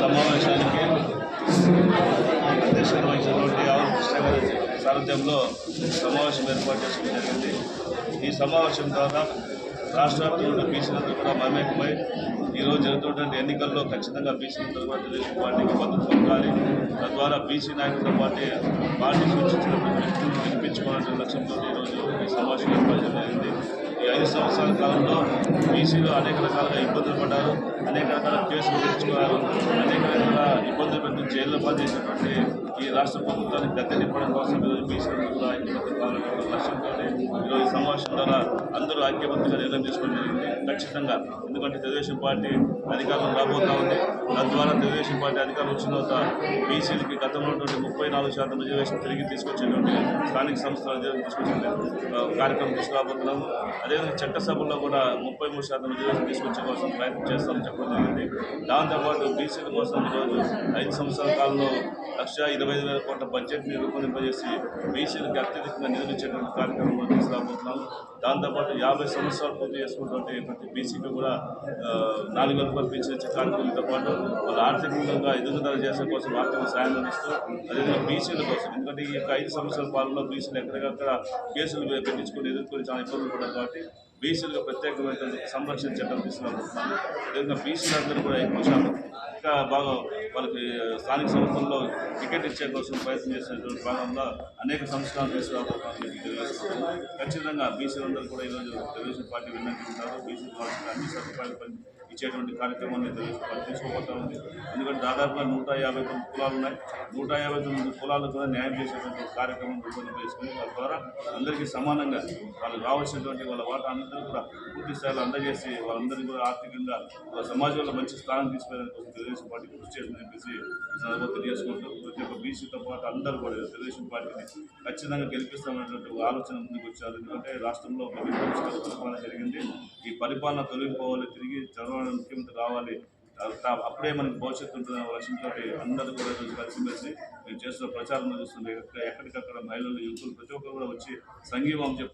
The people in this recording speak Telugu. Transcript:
సమావేశానికి అధ్యక్షత వహించినటువంటి సారథ్యంలో సమావేశం ఏర్పాటు చేసుకోవడం జరిగింది. ఈ సమావేశం ద్వారా రాష్ట్ర వ్యాప్తంలో బీసీలందరూ కూడా మమేకమై ఈరోజు జరుగుతున్నటువంటి ఎన్నికల్లో ఖచ్చితంగా బీసీలందరూ కూడా తెలుగు పార్టీకి మద్దతు పొందాలి. తద్వారా బీసీ నాయకులతో పాటు పార్టీ సూచించినటువంటి వ్యక్తులు వినిపించుకోవాలనే లక్ష్యంతో ఈరోజు ఈ సమావేశం ఏర్పాటు జరిగింది. ఈ ఐదు సంవత్సరాల కాలంలో బీసీలు అనేక రకాలుగా ఇబ్బందులు పడ్డారు. అనేక రకాల కేసులు తెచ్చుకున్నారు అనేక రకాల ఇబ్బందులు పెట్టి జైల్లో పనిచేసినటువంటి ఈ రాష్ట్ర ప్రభుత్వానికి గద్దె కోసం ఈరోజు బీసీలు కూడా ఐక్యమత్యం కావాలనే లక్ష్యంతో ఈరోజు సమావేశం ద్వారా అందరూ ఐక్యబద్ధంగా నిర్ణయం తీసుకోవడం జరిగింది. ఖచ్చితంగా. ఎందుకంటే తెలుగుదేశం పార్టీ అధికారం రాబోతా ఉంది. తద్వారా తెలుగుదేశం పార్టీ అధికారం వచ్చిన తర్వాత బీసీలకి గతంలో ఉన్నటువంటి ముప్పై నాలుగు శాతం రిజర్వేషన్ తిరిగి తీసుకొచ్చేటువంటి స్థానిక సంస్థల రిజర్వేషన్ తీసుకొచ్చే కార్యక్రమం తీసుకురాబోతున్నాము. అదేవిధంగా చట్టసభల్లో కూడా ముప్పై మూడు శాతం రిజర్వేషన్ తీసుకొచ్చే కోసం ప్రయత్నం చేస్తామని చెప్పడం జరిగింది. దాంతోపాటు బీసీల కోసం ఈరోజు ఐదు సంవత్సరాల కాలంలో లక్ష ఇరవై ఐదు వేల కోట్ల బడ్జెట్ని రూపొందింపజేసి బీసీలకు అత్యధికంగా నిధులిచ్చేటువంటి కార్యక్రమం తీసుకురాబోతున్నాము. దాంతోపాటు యాభై సంవత్సరాలు పూర్తి చేసుకున్నటువంటి ప్రతి బీసీకి కూడా నాలుగు వేల రూపాయలు కార్యక్రమంతో పాటు వాళ్ళు ఆర్థికంగా ఎదుగుదల చేసే కోసం ఆర్థిక సాయం అందిస్తూ అదేవిధంగా బీసీల కోసం. ఎందుకంటే ఈ యొక్క ఐదు సంవత్సరాల పాలనలో బీసీలు ఎక్కడికక్కడ కేసులు పెట్టించుకుని ఎదుర్కొని చాలా ఇబ్బందులు పడ్డారు కాబట్టి బీసీలకు ప్రత్యేకమైన సంరక్షణ చట్టం తీసుకురాబోతున్నాము అదేవిధంగా బీసీలందరూ కూడా ఎక్కువ శాతం ఇంకా బాగా వాళ్ళకి స్థానిక సంస్థల్లో టికెట్ ఇచ్చే కోసం ప్రయత్నం చేసినటువంటి భాగంగా అనేక సంస్కరణలు తీసుకురాబోతున్నామని మీకు తెలియజేస్తున్నాము ఖచ్చితంగా బీసీలందరూ కూడా ఈరోజు తెలుగుదేశం పార్టీ విన్నట్టుంటారు బీసీ వాళ్ళకి అన్ని సదుపాయాలు ఇచ్చేటువంటి కార్యక్రమాన్ని తెలుగుదేశం పార్టీ తీసుకోబోతా ఉంది. దాదాపుగా నూట యాభై తొమ్మిది కులాలు ఉన్నాయి. నూట యాభై తొమ్మిది కులాలకు కూడా న్యాయం చేసేటువంటి కార్యక్రమం రూపొందించుకుని వాళ్ళ ద్వారా అందరికీ సమానంగా వాళ్ళకి రావాల్సినటువంటి వాళ్ళ వాటా అందరూ కూడా పూర్తి స్థాయిలో అందజేసి వాళ్ళందరినీ కూడా ఆర్థికంగా వాళ్ళ సమాజంలో మంచి స్థానం తీసుకునే కోసం తెలుగుదేశం పార్టీ కృషి చేస్తుందని చెప్పేసి సందర్భంగా తెలియజేసుకుంటూ ప్రతి ఒక్క బీసీతో పాటు అందరూ కూడా తెలుగుదేశం పార్టీని ఖచ్చితంగా గెలిపిస్తామనేటువంటి ఒక ఆలోచన ముందుకు వచ్చారు. ఎందుకంటే రాష్ట్రంలో వివిధ పరిపాలన జరిగింది. ఈ పరిపాలన తొలగిపోవాలి తిరిగి చంద్రబాబు ముఖ్యమంత్రి రావాలి అప్పుడే మనకి భవిష్యత్తు ఉంటుందనే లక్ష్యంతో అందరూ కూడా ఈరోజు కలిసిమెలిసి మేము చేస్తున్న ప్రచారం చూస్తుంటే ఎక్కడికక్కడ మహిళలు యువకులు ప్రతి ఒక్కరు కూడా వచ్చి సంఘీభావం చెప్తున్నారు